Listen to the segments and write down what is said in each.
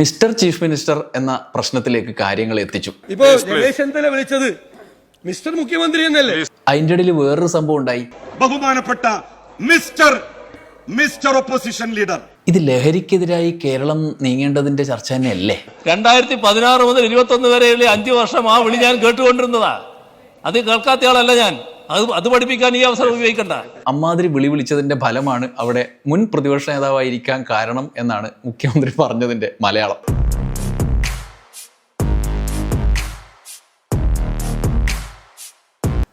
Mister chief minister എന്ന പ്രശ്നത്തിലേക്ക് കാര്യങ്ങൾ എത്തിച്ചു. ഇപ്പോ രമേശ് ചെന്നിത്തല വിളിച്ചത് മിസ്റ്റർ മുഖ്യമന്ത്രി എന്നല്ലേ? അതിന്റെ ഇടയിൽ വേറൊരു സംഭവം ഉണ്ടായി. ബഹുമാനപ്പെട്ട മിസ്റ്റർ മിസ്റ്റർ ഓപ്പോസിഷൻ ലീഡർ ഇത് ലഹരിക്കെതിരായി കേരളം നീങ്ങേണ്ടതിന്റെ ചർച്ച തന്നെയല്ലേ? രണ്ടായിരത്തി പതിനാറ് മുതൽ ഇരുപത്തി ഒന്ന് വരെയുള്ള അഞ്ചു വർഷം ആ വിളി ഞാൻ കേട്ടുകൊണ്ടിരുന്നതാ. അത് കേൾക്കാത്തയാളല്ല ഞാൻ. അത് അത് പഠിപ്പിക്കാൻ ഈ അവസരം ഉപയോഗിക്കണ്ട. അമ്മാതിരി വിളി വിളിച്ചതിന്റെ ഫലമാണ് അവിടെ മുൻ പ്രതിപക്ഷ നേതാവായിരിക്കാൻ കാരണം എന്നാണ് മുഖ്യമന്ത്രി പറഞ്ഞതിന്റെ മലയാളം.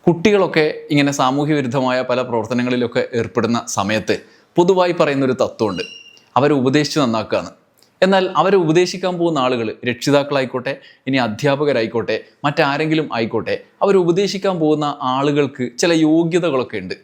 കുട്ടികളൊക്കെ ഇങ്ങനെ സാമൂഹ്യ വിരുദ്ധമായ പല പ്രവർത്തനങ്ങളിലൊക്കെ ഏർപ്പെടുന്ന സമയത്ത് പൊതുവായി പറയുന്നൊരു തത്വമുണ്ട്. അവരെ ഉപദേശിച്ച് നന്നാക്കുകയാണ് എന്നാൽ അവരെ ഉപദേശിക്കാൻ പോകുന്ന ആളുകൾ രക്ഷിതാക്കളായിക്കോട്ടെ ഇനി അധ്യാപകരായിക്കോട്ടെ മറ്റാരെങ്കിലും ആയിക്കോട്ടെ അവർ ഉപദേശിക്കാൻ പോകുന്ന ആളുകൾക്ക് ചില യോഗ്യതകളൊക്കെ ഉണ്ട്.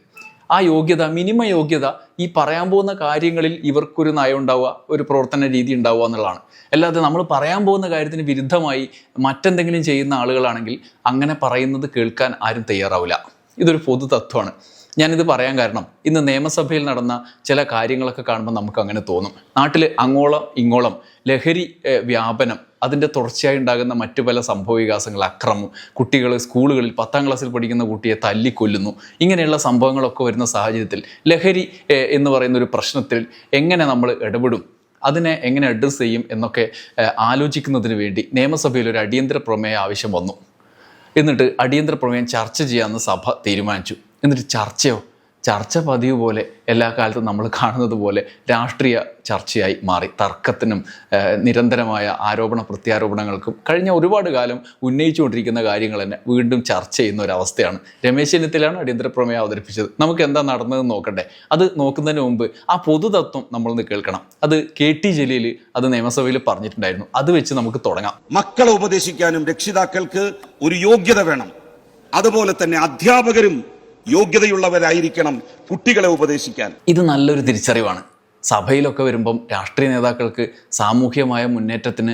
ആ യോഗ്യത മിനിമ യോഗ്യത ഈ പറയാൻ പോകുന്ന കാര്യങ്ങളിൽ ഇവർക്കൊരു നയം ഉണ്ടാവുക ഒരു പ്രവർത്തന രീതി ഉണ്ടാവുക എന്നുള്ളതാണ്. അല്ലാതെ നമ്മൾ പറയാൻ പോകുന്ന കാര്യത്തിന് വിരുദ്ധമായി മറ്റെന്തെങ്കിലും ചെയ്യുന്ന ആളുകളാണെങ്കിൽ അങ്ങനെ പറയുന്നത് കേൾക്കാൻ ആരും തയ്യാറാവില്ല. ഇതൊരു പൊതു തത്വമാണ്. ഞാനിത് പറയാൻ കാരണം ഇന്ന് നിയമസഭയിൽ നടന്ന ചില കാര്യങ്ങളൊക്കെ കാണുമ്പോൾ നമുക്ക് അങ്ങനെ തോന്നും. നാട്ടിൽ അങ്ങോളം ഇങ്ങോളം ലഹരി വ്യാപനം അതിന്റെ തുടർച്ചയായി ഉണ്ടാകുന്ന മറ്റു പല സംഭവ വികാസങ്ങൾ അക്രമം കുട്ടികൾ സ്കൂളുകളിൽ പത്താം ക്ലാസ്സിൽ പഠിക്കുന്ന കുട്ടിയെ തല്ലിക്കൊല്ലുന്നു ഇങ്ങനെയുള്ള സംഭവങ്ങളൊക്കെ വരുന്ന സാഹചര്യത്തിൽ ലഹരി എന്ന് പറയുന്ന ഒരു പ്രശ്നത്തിൽ എങ്ങനെ നമ്മൾ ഇടപെടും? അതിനെ എങ്ങനെ അഡ്രസ്സ് ചെയ്യും എന്നൊക്കെ ആലോചിക്കുന്നതിന് വേണ്ടി നിയമസഭയിൽ ഒരു അടിയന്തര പ്രമേയ ആവശ്യം വന്നു. എന്നിട്ട് അടിയന്തര പ്രമേയം ചർച്ച ചെയ്യാമെന്ന് സഭ തീരുമാനിച്ചു. എന്നിട്ട് ചർച്ചയോ? ചർച്ച പതിവ് പോലെ എല്ലാ കാലത്തും നമ്മൾ കാണുന്നത് പോലെ രാഷ്ട്രീയ ചർച്ചയായി മാറി. തർക്കത്തിനും നിരന്തരമായ ആരോപണ പ്രത്യാരോപണങ്ങൾക്കും കഴിഞ്ഞ ഒരുപാട് കാലം ഉന്നയിച്ചുകൊണ്ടിരിക്കുന്ന കാര്യങ്ങൾ തന്നെ വീണ്ടും ചർച്ച ചെയ്യുന്ന ഒരു അവസ്ഥയാണ് രമേശ് ചെന്നിത്തലയാണ് അടിയന്തര പ്രമേയം അവതരിപ്പിച്ചത്. നമുക്ക് എന്താ നടന്നതെന്ന് നോക്കട്ടെ അത് നോക്കുന്നതിന് മുമ്പ് ആ പൊതുതത്വം നമ്മളൊന്ന് കേൾക്കണം. അത് കെ ടി ജലീൽ അത് നിയമസഭയിൽ പറഞ്ഞിട്ടുണ്ടായിരുന്നു. അത് വെച്ച് നമുക്ക് തുടങ്ങാം. മക്കളെ ഉപദേശിക്കാനും രക്ഷിതാക്കൾക്ക് ഒരു യോഗ്യത വേണം. അതുപോലെ തന്നെ അധ്യാപകരും യോഗ്യതയുള്ളവരായിരിക്കണം കുട്ടികളെ ഉപദേശിക്കാൻ. ഇത് നല്ലൊരു തിരിച്ചറിവാണ്. സഭയിലൊക്കെ വരുമ്പം രാഷ്ട്രീയ നേതാക്കൾക്ക് സാമൂഹ്യമായ മുന്നേറ്റത്തിന്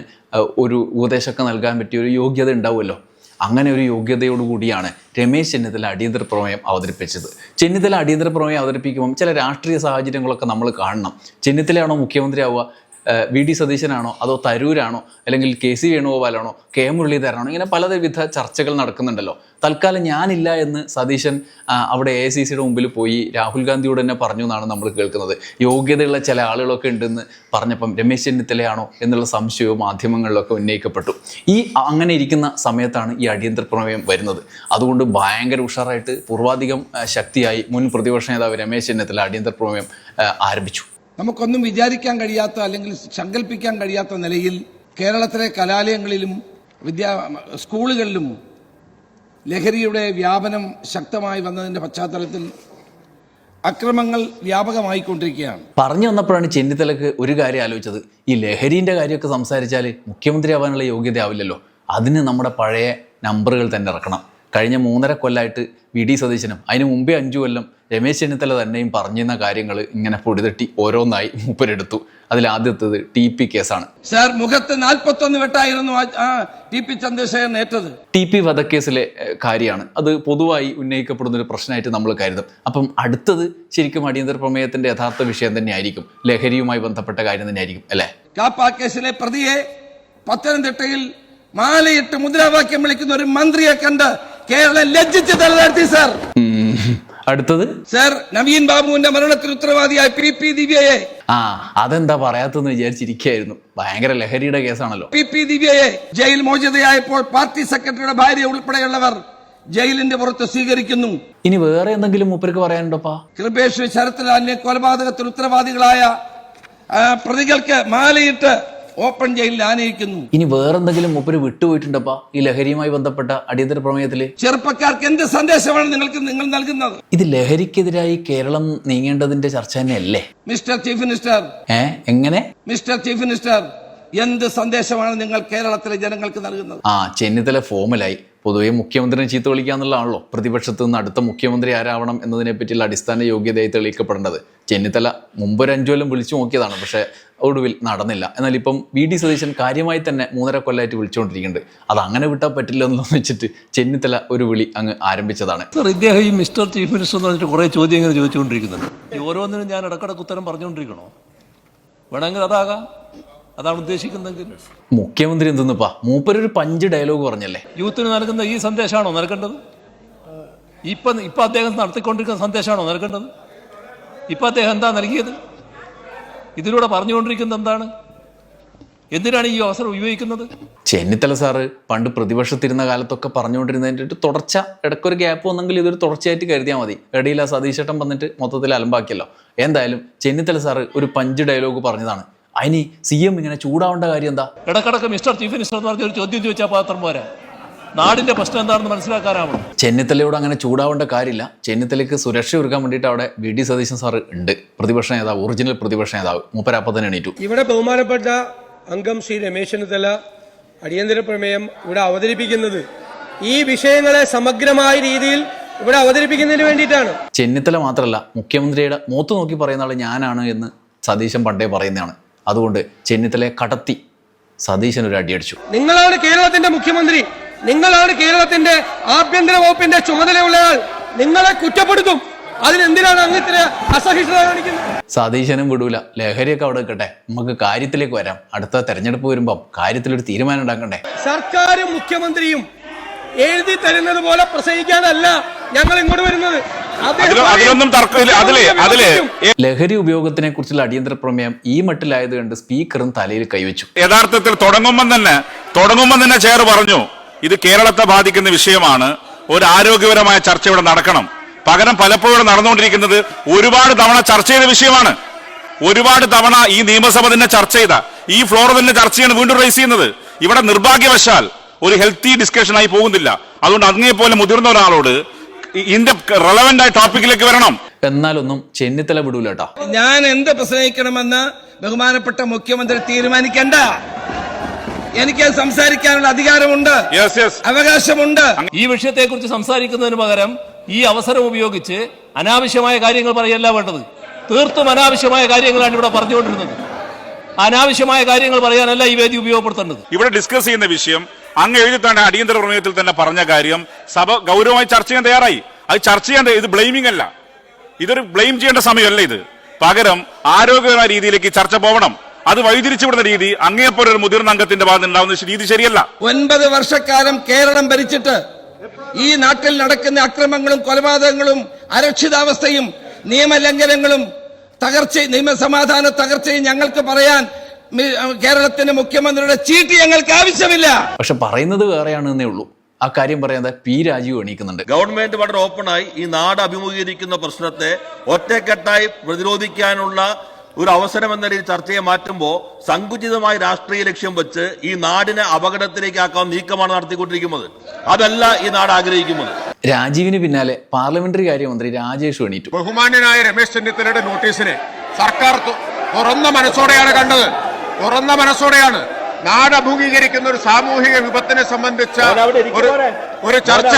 ഒരു ഉപദേശമൊക്കെ നൽകാൻ പറ്റിയ ഒരു യോഗ്യത ഉണ്ടാവുമല്ലോ. അങ്ങനെ ഒരു യോഗ്യതയോടുകൂടിയാണ് രമേശ് ചെന്നിത്തല അടിയന്തര പ്രമേയം അവതരിപ്പിച്ചത്. ചെന്നിത്തല അടിയന്തര പ്രമേയം അവതരിപ്പിക്കുമ്പം ചില രാഷ്ട്രീയ സാഹചര്യങ്ങളൊക്കെ നമ്മൾ കാണണം. ചെന്നിത്തലയാണോ മുഖ്യമന്ത്രി ആവുക ഏഹ് വി ഡി സതീശനാണോ? അതോ തരൂരാണോ? അല്ലെങ്കിൽ കെ സി വേണുഗോപാലാണോ? കെ മുരളീധരനാണോ? ഇങ്ങനെ പലവിധ ചർച്ചകൾ നടക്കുന്നുണ്ടല്ലോ. തൽക്കാലം ഞാനില്ല എന്ന് സതീശൻ അവിടെ എ സി സിയുടെ മുമ്പിൽ പോയി രാഹുൽ ഗാന്ധിയോട് തന്നെ പറഞ്ഞു എന്നാണ് നമ്മൾ കേൾക്കുന്നത്. യോഗ്യതയുള്ള ചില ആളുകളൊക്കെ ഉണ്ടെന്ന് പറഞ്ഞപ്പം രമേശ് ചെന്നിത്തലയാണോ എന്നുള്ള സംശയവും മാധ്യമങ്ങളിലൊക്കെ ഉന്നയിക്കപ്പെട്ടു. ഈ അങ്ങനെ ഇരിക്കുന്ന സമയത്താണ് ഈ അടിയന്തര പ്രമേയം വരുന്നത്. അതുകൊണ്ട് ഭയങ്കര ഉഷാറായിട്ട് പൂർവാധികം ശക്തിയായി മുൻ പ്രതിപക്ഷ നേതാവ് രമേശ് ചെന്നിത്തല അടിയന്തര പ്രമേയം ആരംഭിച്ചു. നമുക്കൊന്നും വിചാരിക്കാൻ കഴിയാത്ത അല്ലെങ്കിൽ സങ്കല്പിക്കാൻ കഴിയാത്ത നിലയിൽ കേരളത്തിലെ കലാലയങ്ങളിലും വിദ്യാ സ്കൂളുകളിലും ലഹരിയുടെ വ്യാപനം ശക്തമായി വന്നതിന്റെ പശ്ചാത്തലത്തിൽ അക്രമങ്ങൾ വ്യാപകമായിക്കൊണ്ടിരിക്കുകയാണ്. പറഞ്ഞു വന്നപ്പോഴാണ് ചെന്നിത്തലക്ക് ഒരു കാര്യം ആലോചിച്ചത്. ഈ ലഹരീന്റെ കാര്യമൊക്കെ സംസാരിച്ചാൽ മുഖ്യമന്ത്രി ആവാനുള്ള യോഗ്യത ആവില്ലല്ലോ. അതിന് നമ്മുടെ പഴയ നമ്പറുകൾ തന്നെ ഇറക്കണം. കഴിഞ്ഞ മൂന്നര കൊല്ലമായിട്ട് വി ഡി സതീശനും അതിന് മുമ്പേ അഞ്ചു കൊല്ലം രമേശ് ചെന്നിത്തല തന്നെയും പറഞ്ഞിരുന്ന കാര്യങ്ങൾ ഇങ്ങനെ പൊടിതട്ടി ഓരോന്നായി മൂപ്പരെടുത്തു. അതിൽ ആദ്യത്തത് ടി പി കേസാണ്. സാർ മുഖത്ത് നാൽപ്പത്തൊന്ന് വെട്ടായിരുന്നു ടി പി ചന്ദ്രശേഖരൻ ഏറ്റത്. ടി പി വധക്കേസിലെ കാര്യമാണ്. അത് പൊതുവായി ഉന്നയിക്കപ്പെടുന്ന ഒരു പ്രശ്നമായിട്ട് നമ്മൾ കരുതും. അപ്പം അടുത്തത് ശരിക്കും അടിയന്തര പ്രമേയത്തിന്റെ യഥാർത്ഥ വിഷയം തന്നെയായിരിക്കും. ലഹരിയുമായി ബന്ധപ്പെട്ട കാര്യം തന്നെയായിരിക്കും അല്ലേ? കാപ്പ കേസിലെ പ്രതിയെ പത്തനംതിട്ടയിൽ മാലയിട്ട് മുദ്രാവാക്യം വിളിക്കുന്ന ഒരു മന്ത്രിയെ കണ്ട് കേരളം ലജ്ജിച്ച് തലതാഴ്ത്തി സാർ. അടുത്തത്? സാർ നവീൻ ബാബുവിന്റെ മരണത്തിന് ഉത്തരവാദിയായ പി പി ദിവ്യയെ. ആ അതെന്താ പറയാത്തെന്ന് വിചാരിച്ചിരിക്കുകയായിരുന്നു. ഭയങ്കര ലഹരിയുടെ കേസാണല്ലോ. പി പി ദിവ്യയെ ജയിൽ മോചിതയായപ്പോൾ പാർട്ടി സെക്രട്ടറിയുടെ ഭാര്യ ഉൾപ്പെടെയുള്ളവർ ജയിലിന്റെ പുറത്ത് സ്വീകരിക്കുന്നു. ഇനി വേറെ എന്തെങ്കിലും മൂപ്പർക്ക് പറയാനുണ്ടോപ്പാ? കൃപേഷ് ശരത്ലാലിനെ കൊലപാതകത്തിൽ ഉത്തരവാദികളായ പ്രതികൾക്ക് മാലയിട്ട് ഓപ്പൺ ജയിലിൽ ആനയിക്കുന്നു. ഇനി വേറെന്തെങ്കിലും മുപ്പര് വിട്ടുപോയിട്ടുണ്ടപ്പാ? ഈ ലഹരിയുമായി ബന്ധപ്പെട്ട അടിയന്തര പ്രമേയത്തിൽ? ചെറുപ്പക്കാർക്ക് എന്ത് സന്ദേശമാണ് നിങ്ങൾക്ക് നിങ്ങൾ നൽകുന്നത്? ഇത് ലഹരിക്കെതിരായി കേരളം നീങ്ങേണ്ടതിന്റെ ചർച്ച തന്നെയല്ലേ? Mister chief minister. ഏ? എങ്ങനെ? മിസ്റ്റർ ചീഫ് മിനിസ്റ്റർ എന്ത് സന്ദേശമാണ് നിങ്ങൾ കേരളത്തിലെ ജനങ്ങൾക്ക് നൽകുന്നത്? ആ ചെന്നിത്തല ഫോമിലായി. പൊതുവെ മുഖ്യമന്ത്രിനെ ചീത്ത വിളിക്കാന്നുള്ളതാണല്ലോ പ്രതിപക്ഷത്ത് നിന്ന് അടുത്ത മുഖ്യമന്ത്രി ആരാവണം എന്നതിനെ പറ്റിയുള്ള അടിസ്ഥാന യോഗ്യതയായി തെളിയിക്കപ്പെടേണ്ടത് ചെന്നിത്തല. മുമ്പ് ഒരു അഞ്ചു കൊല്ലം വിളിച്ചു നോക്കിയതാണ്. പക്ഷേ ഒടുവിൽ നടന്നില്ല. എന്നാൽ ഇപ്പം വി ഡി സതീശൻ കാര്യമായി തന്നെ മൂന്നര കൊല്ലമായിട്ട് വിളിച്ചുകൊണ്ടിരിക്കുന്നുണ്ട്. അത് അങ്ങനെ വിട്ടാൽ പറ്റില്ല എന്ന് വെച്ചിട്ട് ചെന്നിത്തല ഒരു വിളി അങ്ങ് ആരംഭിച്ചതാണ്. സർ ഇദ്ദേഹം ഈ മിസ്റ്റർ ചീഫ് മിനിസ്റ്റർ എന്ന് പറഞ്ഞിട്ട് കുറേ ചോദ്യം ഇങ്ങനെ ചോദിച്ചുകൊണ്ടിരിക്കുന്നുണ്ട്. ഓരോന്നിനും ഞാൻ ഇടക്കിടക്ക് ഉത്തരം പറഞ്ഞുകൊണ്ടിരിക്കണോ? വേണമെങ്കിൽ അതാകാം. അതാണ് ഉദ്ദേശിക്കുന്നതെങ്കിൽ. മുഖ്യമന്ത്രി എന്തെന്നിപ്പാ? മൂപ്പരൊരു പഞ്ച് ഡയലോഗ് പറഞ്ഞല്ലേ? യൂത്തിന് നൽകുന്ന ഈ സന്ദേശമാണോ നൽകേണ്ടത്? ഇപ്പം ഇപ്പം അദ്ദേഹം നടത്തിക്കൊണ്ടിരിക്കുന്ന സന്ദേശമാണോ നൽകേണ്ടത്? ഇപ്പം അദ്ദേഹം എന്താ നൽകിയത്? ഇതിലൂടെ പറഞ്ഞുകൊണ്ടിരിക്കുന്നത് എന്താണ്? എന്തിനാണ് ഈ അവസരം ഉപയോഗിക്കുന്നത്? ചെന്നിത്തല സാറ് പണ്ട് പ്രതിപക്ഷത്തിരുന്ന കാലത്തൊക്കെ പറഞ്ഞുകൊണ്ടിരുന്നതിന്റെ ഒരു തുടർച്ച ഇടയ്ക്കൊരു ഗ്യാപ്പ് വന്നെങ്കിൽ ഇതൊരു തുടർച്ചയായിട്ട് കരുതിയാൽ മതി. ഇടയിൽ ആ സതീശേട്ടൻ വന്നിട്ട് മൊത്തത്തിൽ അലമ്പാക്കിയല്ലോ. എന്തായാലും ചെന്നിത്തല സാറ് ഒരു പഞ്ച് ഡയലോഗ് പറഞ്ഞതാണ്. അതിന് സി എം ഇങ്ങനെ ചൂടാവേണ്ട കാര്യം എന്താ? ഇടക്കിടക്ക് മിസ്റ്റർ ചീഫ് മിനിസ്റ്റർ എന്ന് പറഞ്ഞ ഒരു ചോദ്യം ചോദിച്ചാൽ പാത്രം പോരാ. നാടിന്റെ പ്രശ്നം എന്താണെന്ന് മനസ്സിലാക്കാനാവണം. ചെന്നിത്തലയോട് അങ്ങനെ ചൂടാവേണ്ട കാര്യമില്ല. ചെന്നിത്തലയ്ക്ക് സുരക്ഷ ഒരുക്കാൻ വേണ്ടിയിട്ട് അവിടെ വി. ഡി. സതീശൻ സാർ ഉണ്ട്. പ്രതിപക്ഷ നേതാവ് ഒറിജിനൽ പ്രതിപക്ഷ നേതാവ് മൂപ്പരപ്പം തന്നെ എണീറ്റു. ഇവിടെ ബഹുമാനപ്പെട്ട അംഗം ശ്രീ രമേശ് ചെന്നിത്തല അടിയന്തര പ്രമേയം ഇവിടെ അവതരിപ്പിക്കുന്നത്. ഈ വിഷയങ്ങളെ സമഗ്രമായ രീതിയിൽ ഇവിടെ അവതരിപ്പിക്കുന്നതിന് വേണ്ടിയിട്ടാണ്. ചെന്നിത്തല മാത്രമല്ല മുഖ്യമന്ത്രിയുടെ മൂത്ത് നോക്കി പറയുന്ന ആൾ ഞാനാണ് എന്ന് സതീശൻ പണ്ടേ പറയുന്നതാണ്. അതുകൊണ്ട് ചെന്നിത്തലയെ കടത്തി സതീശൻ ഒരു അടിയടിച്ചു നിങ്ങളാണ് കേരളത്തിന്റെ മുഖ്യമന്ത്രി. നിങ്ങളാണ് കേരളത്തിന്റെ ആഭ്യന്തര വകുപ്പിന്റെ ചുമതലയുള്ളയാൾ. നിങ്ങളെ കുറ്റപ്പെടുത്തും. അതിനെന്തിനാണ് അങ്ങ് ഇത്ര അസഹിഷ്ണുത കാണിക്കുന്നത്? സതീശനും വിടൂല. ലഹരിയൊക്കെ അവിടെ നിൽക്കട്ടെ. നമുക്ക് കാര്യത്തിലേക്ക് വരാം. അടുത്ത തെരഞ്ഞെടുപ്പ് വരുമ്പം കാര്യത്തിലൊരു തീരുമാനം ഉണ്ടാക്കണ്ടേ? സർക്കാരും മുഖ്യമന്ത്രിയും എഴുതി തരുന്നത് പോലെ പ്രസംഗിക്കാനല്ല ഞങ്ങൾ ഇങ്ങോട്ട് വരുന്നത്. അദ്ദേഹം അതിലൊ- അതിലൊന്നും തർക്കമില്ല അതിൽ അതിൽ ലഹരി ഉപയോഗത്തിനെ കുറിച്ചുള്ള അടിയന്തര പ്രമേയം ഈ മട്ടിലായത് കണ്ട് സ്പീക്കറും തലയിൽ കൈവച്ചു. യഥാർത്ഥത്തിൽ തുടങ്ങുമ്പോൾ തന്നെ തുടങ്ങുമ്പോൾ തന്നെ ചെയർ പറഞ്ഞു. ഇത് കേരളത്തെ ബാധിക്കുന്ന വിഷയമാണ്. ഒരു ആരോഗ്യപരമായ ചർച്ച ഇവിടെ നടക്കണം. പകരം പലപ്പോഴും ഇവിടെ നടന്നുകൊണ്ടിരിക്കുന്നത് ഒരുപാട് തവണ ചർച്ച ചെയ്ത വിഷയമാണ്. ഒരുപാട് തവണ ഈ നിയമസഭ തന്നെ ചർച്ച ചെയ്ത ഈ ഫ്ലോർ തന്നെ ചർച്ചയാണ് വീണ്ടും റേസ് ചെയ്യുന്നത്. ഇവിടെ നിർഭാഗ്യവശാൽ ഒരു ഹെൽത്തി ഡിസ്കഷൻ ആയി പോകുന്നില്ല. അതുകൊണ്ട് അങ്ങേ പോലെ മുതിർന്ന ഒരാളോട് ഇതിന്റെ റെലവെന്റ് ആയ ടോപ്പിക്കിലേക്ക് വരണം. എന്നാലൊന്നും ചെന്നിത്തല വിടൂലട്ടോ ഞാൻ എന്ത് പ്രസംഗിക്കണമെന്ന് ബഹുമാനപ്പെട്ട മുഖ്യമന്ത്രി തീരുമാനിക്കണ്ട. എനിക്ക് സംസാരിക്കാനുള്ള അധികാരമുണ്ട്. യെസ് യെസ് അവകാശമുണ്ട്. ഈ വിഷയത്തെക്കുറിച്ച് സംസാരിക്കുന്നതിന് പകരം ഈ അവസരം ഉപയോഗിച്ച് അനാവശ്യമായ കാര്യങ്ങൾ പറയല്ല വേണ്ടത്. തീർത്തും അനാവശ്യമായ കാര്യങ്ങളാണ് ഇവിടെ പറഞ്ഞുകൊണ്ടിരുന്നത്. അനാവശ്യമായ കാര്യങ്ങൾ പറയാനല്ല ഈ വേദി ഉപയോഗപ്പെടുത്തേണ്ടത്. ഇവിടെ ഡിസ്കസ് ചെയ്യുന്ന വിഷയം അങ്ങ് എഴുതി തന്നെ അടിയന്തര പ്രമേയത്തിൽ തന്നെ പറഞ്ഞ കാര്യം സഭ ഗൗരവമായി ചർച്ച ചെയ്യാൻ തയ്യാറായി. അത് ചർച്ച ചെയ്യാൻ ഇത് ബ്ലെയിമിംഗ് അല്ല. ഇതൊരു ബ്ലെയിം ചെയ്യേണ്ട സമയമല്ല ഇത്. പകരം ആരോഗ്യകരമായ രീതിയിലേക്ക് ചർച്ച പോകണം അത് വഴിതിരിച്ചുവിടുന്ന രീതി അങ്ങേപ്പോലെ ഒരു മുതിർന്ന അംഗത്തിന്റെ ഭാഗത്ത് ഉണ്ടാവുന്ന രീതി ശരിയല്ല. ഒൻപത് വർഷക്കാലം കേരളം ഭരിച്ചിട്ട് ഈ നാട്ടിൽ നടക്കുന്ന അക്രമങ്ങളും കൊലപാതകങ്ങളും അരക്ഷിതാവസ്ഥയും നിയമലംഘനങ്ങളും തകർച്ച നിയമസമാധാന തകർച്ചയും ഞങ്ങൾക്ക് പറയാൻ കേരളത്തിന്റെ മുഖ്യമന്ത്രിയുടെ ചീട്ട് ഞങ്ങൾക്ക് ആവശ്യമില്ല. പക്ഷെ പറയുന്നത് വേറെയാണെന്നേ ഉള്ളൂ. ആ കാര്യം പറയാതെ പി രാജീവ് എണീക്കുന്നുണ്ട്. ഗവൺമെന്റ് വളരെ ഓപ്പണായി ഈ നാട് അഭിമുഖീകരിക്കുന്ന പ്രശ്നത്തെ ഒറ്റക്കെട്ടായി പ്രതിരോധിക്കാനുള്ള ഒരു അവസരം എന്ന രീതിയിൽ ചർച്ചയെ മാറ്റുമ്പോൾ സങ്കുചിതമായ രാഷ്ട്രീയ ലക്ഷ്യം വെച്ച് ഈ നാടിനെ അപകടത്തിലേക്കാക്കാൻ നീക്കമാണ് നടത്തിക്കൊണ്ടിരിക്കുന്നത്. അതല്ല ഈ നാട് ആഗ്രഹിക്കുന്നത്. രാജീവിന് പിന്നാലെ പാർലമെന്ററി കാര്യമന്ത്രി രാജേഷ് എണീറ്റു. ബഹുമാന്യനായ രമേശ് ചെന്നിത്തലയുടെ നോട്ടീസിനെ സർക്കാർ തുറന്ന മനസ്സോടെയാണ് കണ്ടത്. തുറന്ന മനസ്സോടെയാണ്. നാട് അഭിമുഖീകരിക്കുന്ന ഒരു സാമൂഹിക വിപത്തിനെ സംബന്ധിച്ച ഒരു ഒരു ചർച്ച.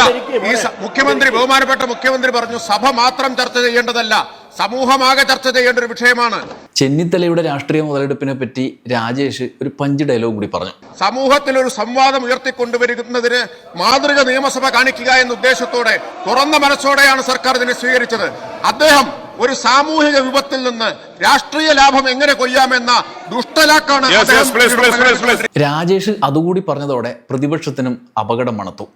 ഈ മുഖ്യമന്ത്രി ബഹുമാനപ്പെട്ട മുഖ്യമന്ത്രി പറഞ്ഞു സഭ മാത്രം ചർച്ച ചെയ്യേണ്ടതല്ല. സമൂഹമാകെ ചർച്ച ചെയ്യേണ്ട ഒരു വിഷയമാണ്. ചെന്നിത്തലയുടെ രാഷ്ട്രീയ മുതലെടുപ്പിനെ പറ്റി രാജേഷ് ഒരു പഞ്ച് ഡയലോഗ് കൂടി പറഞ്ഞു. സമൂഹത്തിൽ ഒരു സംവാദം ഉയർത്തിക്കൊണ്ടുവരുന്നതിന് മാതൃക നിയമസഭ കാണിക്കുക എന്ന ഉദ്ദേശത്തോടെ തുറന്ന മനസ്സോടെയാണ് സർക്കാർ ഇതിനെ സ്വീകരിച്ചത്. അദ്ദേഹം ഒരു സാമൂഹിക വിപത്തിൽ നിന്ന് രാഷ്ട്രീയ ലാഭം എങ്ങനെ കൊയ്യാമെന്ന ദുഷ്ടലാക്കാണ്. രാജേഷ് അതുകൂടി പറഞ്ഞതോടെ പ്രതിപക്ഷത്തിനും അപകടം മണത്തു.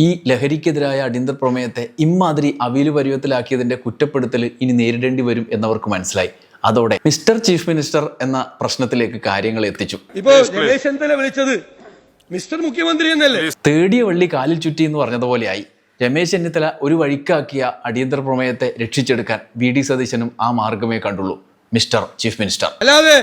ഈ ലഹരിക്കെതിരായ അടിയന്തര പ്രമേയത്തെ ഇമ്മാതിരി അവിയൽ പരുവത്തിലാക്കിയതിന്റെ കുറ്റപ്പെടുത്തൽ ഇനി നേരിടേണ്ടി വരും എന്നവർക്ക് മനസ്സിലായി. അതോടെ മിസ്റ്റർ ചീഫ് മിനിസ്റ്റർ എന്ന പ്രശ്നത്തിലേക്ക് കാര്യങ്ങൾ എത്തിച്ചു. ഇപ്പൊ വിളിച്ചത് മിസ്റ്റർ മുഖ്യമന്ത്രി എന്നല്ലേ? തേടിയ വള്ളി കാലിൽ ചുറ്റി എന്ന് പറഞ്ഞതുപോലെയായി. രമേശ് ചെന്നിത്തല ഒരു വഴിക്കാക്കിയ അടിയന്തര പ്രമേയത്തെ രക്ഷിച്ചെടുക്കാൻ വി ഡി സതീശനും ആ മാർഗമേ കണ്ടുള്ളൂ. Mister chief minister. അല്ലാതെ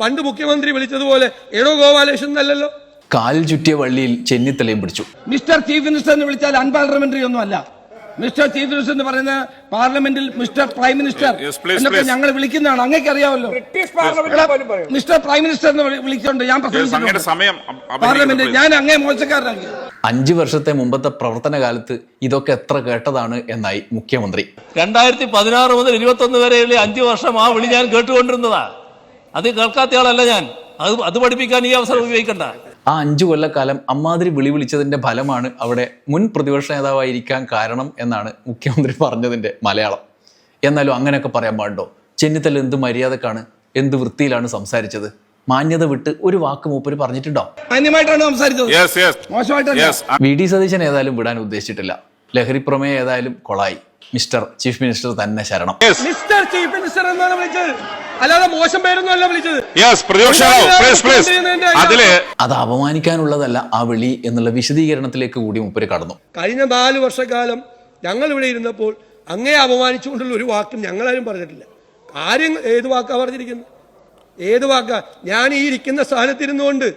പണ്ട് മുഖ്യമന്ത്രി വിളിച്ചതുപോലെ എടോ ഗോപാലകൃഷ്ണൻ എന്നല്ലല്ലോ? കാലിൽ ചുറ്റിയ വള്ളിയിൽ ചെന്നിത്തലയും പിടിച്ചു. മിസ്റ്റർ ചീഫ് മിനിസ്റ്റർ എന്ന് വിളിച്ചാൽ അൺപാർലമെന്ററി ഒന്നും അല്ല മിസ്റ്റർ ചീഫ് മിനിസ്റ്റർ എന്ന് പറയുന്ന പാർലമെന്റിൽ മിസ്റ്റർ പ്രൈം മിനിസ്റ്റർ എന്നൊക്കെ. ഞങ്ങൾ വിളിക്കുന്നതാണ്. അങ്ങേക്ക് അറിയാമല്ലോ. മിസ്റ്റർ പ്രൈം മിനിസ്റ്റർ എന്ന് വിളി- വിളിച്ചോണ്ട് ഞാൻ പാർലമെന്റ്. ഞാൻ അങ്ങേ മോശക്കാരനാക്കി അഞ്ച് വർഷത്തെ മുമ്പത്തെ പ്രവർത്തന കാലത്ത് ഇതൊക്കെ എത്ര കേട്ടതാണ് എന്നായി മുഖ്യമന്ത്രി. രണ്ടായിരത്തി പതിനാറ് മുതൽ ഇരുപത്തി ഒന്ന് വരെയുള്ള അഞ്ചു വർഷം ആ വിളി ഞാൻ കേട്ടുകൊണ്ടിരുന്നതാ. അത് കേൾക്കാത്തയാളല്ല ഞാൻ. അത് അത് പഠിപ്പിക്കാൻ ഈ അവസരം ഉപയോഗിക്കണ്ട. ആ അഞ്ചു കൊല്ലക്കാലം അമ്മാതിരി വിളി വിളിച്ചതിന്റെ ഫലമാണ് അവിടെ മുൻ പ്രതിപക്ഷ നേതാവായിരിക്കാൻ കാരണം എന്നാണ് മുഖ്യമന്ത്രി പറഞ്ഞതിന്റെ മലയാളം. എന്നാലും അങ്ങനെയൊക്കെ പറയാൻ പാടുണ്ടോ? ചെന്നിത്തല എന്ത് മര്യാദക്കാണ്? എന്ത് വൃത്തിയിലാണ് സംസാരിച്ചത്? മാന്യത വിട്ട് ഒരു വാക്ക് മൂപ്പര് പറഞ്ഞിട്ടുണ്ടോ? മാന്യമായിട്ടാണ് സംസാരിച്ചത്. യെസ് യെസ് മോശമായിട്ടല്ല. യെസ് വി ഡി സതീശൻ ഏതായാലും വിടാൻ ഉദ്ദേശിച്ചിട്ടില്ല. ലഹരി പ്രമേയം ഏതായാലും കൊളായി. മിസ്റ്റർ ചീഫ് മിനിസ്റ്റർ തന്നെ ശരണം. മിസ്റ്റർ ചീഫ് മിനിസ്റ്റർ എന്നാണ് വിളിച്ചത്. അല്ലാതെ മോശം പേരൊന്നും അല്ല വിളിച്ചത്. അതിൽ അത് അപമാനിക്കാനുള്ളതല്ല ആ വിളി എന്നുള്ള വിശദീകരണത്തിലേക്ക് കൂടി മുപ്പര് കടന്നു. കഴിഞ്ഞ നാല് വർഷക്കാലം ഞങ്ങൾ ഇവിടെ ഇരുന്നപ്പോൾ അങ്ങേ അപമാനിച്ചുകൊണ്ടുള്ള ഒരു വാക്കും ഞങ്ങളാരും പറഞ്ഞിട്ടില്ല. കാര്യം ഏത് വാക്കാ പറഞ്ഞിരിക്കുന്നത്? ഏത് വാക്കാ? ഞാൻ ഈ ഇരിക്കുന്ന സ്ഥാനത്തിരുന്നുകൊണ്ട്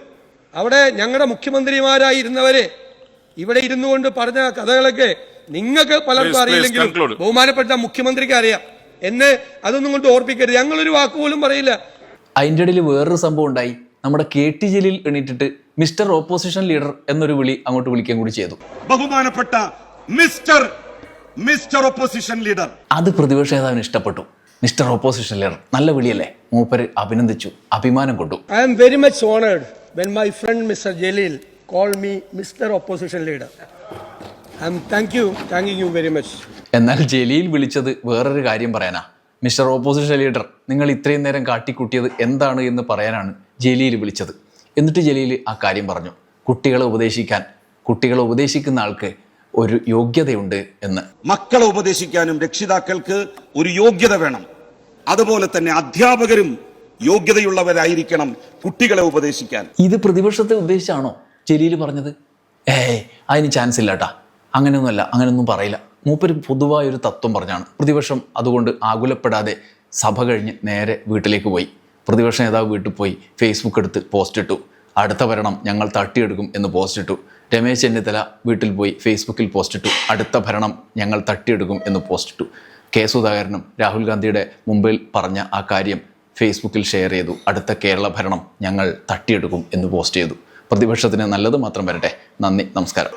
അവിടെ ഞങ്ങളുടെ മുഖ്യമന്ത്രിമാരായി ഇരുന്നവരെ ഇവിടെ ഇരുന്നു കൊണ്ട് പറഞ്ഞ കഥകളൊക്കെ നിങ്ങൾക്ക് പലർക്കും അറിയില്ലെങ്കിലും ബഹുമാനപ്പെട്ട മുഖ്യമന്ത്രിക്ക് അറിയാം. എന്നെ അതൊന്നും കൊണ്ട് ഓർപ്പിക്കരുത്. ഞങ്ങളൊരു വാക്കുപോലും പറയില്ല. അതിന്റെ ഇടയിൽ വേറൊരു സംഭവം ഉണ്ടായി. നമ്മുടെ കെ ടി ജലീൽ എണീറ്റിട്ട് മിസ്റ്റർ ഓപ്പോസിഷൻ ലീഡർ എന്നൊരു വിളി അങ്ങോട്ട് വിളിക്കുകയും കൂടി ചെയ്തു. ബഹുമാനപ്പെട്ട മിസ്റ്റർ മിസ്റ്റർ ഓപ്പോസിഷൻ ലീഡർ അത് പ്രതിപക്ഷ നേതാവിന് ഇഷ്ടപ്പെട്ടു. മിസ്റ്റർ ഓപ്പോസിഷൻ ലീഡർ നല്ല വിളിയല്ലേ? മൂപ്പര് അഭിനന്ദിച്ചു അഭിമാനം കൊണ്ടു. I am very much honoured when my friend mister Jalil called me Mr. Opposition Leader. I am thank you, thanking you very much. എന്നാൽ ജലീൽ വിളിച്ചത് വേറൊരു കാര്യം പറയാനാ മിസ്റ്റർ ഓപ്പോസിഷൻ ലീഡർ നിങ്ങൾ ഇത്രയും നേരം കാട്ടിക്കൂട്ടിയത് എന്താണ് എന്ന് പറയാനാണ് ജലീൽ വിളിച്ചത് എന്നിട്ട് ജലീൽ ആ കാര്യം പറഞ്ഞു കുട്ടികളെ ഉപദേശിക്കാൻ കുട്ടികളെ ഉപദേശിക്കുന്ന ആൾക്ക് ഒരു യോഗ്യതയുണ്ട് എന്ന് മക്കളെ ഉപദേശിക്കാനും രക്ഷിതാക്കൾക്ക് ഒരു യോഗ്യത വേണം അതുപോലെ തന്നെ അധ്യാപകരും യോഗ്യതയുള്ളവരായിരിക്കണം കുട്ടികളെ ഉപദേശിക്കാൻ ഇത് പ്രതിപക്ഷത്തെ ഉദ്ദേശിച്ചാണോ ജലീൽ പറഞ്ഞത് ഏയ് അതിന് ചാൻസ് ഇല്ല കേട്ടാ അങ്ങനെയൊന്നുമല്ല അങ്ങനെയൊന്നും പറയില്ല. മൂപ്പര് പൊതുവായൊരു തത്വം പറഞ്ഞാണ്. പ്രതിപക്ഷം അതുകൊണ്ട് ആകുലപ്പെടാതെ സഭ കഴിഞ്ഞ് നേരെ വീട്ടിലേക്ക് പോയി. പ്രതിപക്ഷ നേതാവ് വീട്ടിൽ പോയി? ഫേസ്ബുക്ക് എടുത്ത് പോസ്റ്റ് ഇട്ടു. അടുത്ത ഭരണം ഞങ്ങൾ തട്ടിയെടുക്കും എന്ന് പോസ്റ്റ് ഇട്ടു. രമേശ് ചെന്നിത്തല വീട്ടിൽ പോയി ഫേസ്ബുക്കിൽ പോസ്റ്റ് ഇട്ടു. അടുത്ത ഭരണം ഞങ്ങൾ തട്ടിയെടുക്കും എന്ന് പോസ്റ്റ് ഇട്ടു. കെ സുധാകരനും രാഹുൽ ഗാന്ധിയുടെ മുമ്പിൽ പറഞ്ഞ ആ കാര്യം ഫേസ്ബുക്കിൽ ഷെയർ ചെയ്തു. അടുത്ത കേരള ഭരണം ഞങ്ങൾ തട്ടിയെടുക്കും എന്ന് പോസ്റ്റ് ചെയ്തു. പ്രതിപക്ഷത്തിന് നല്ലത് മാത്രം വരട്ടെ. നന്ദി നമസ്കാരം.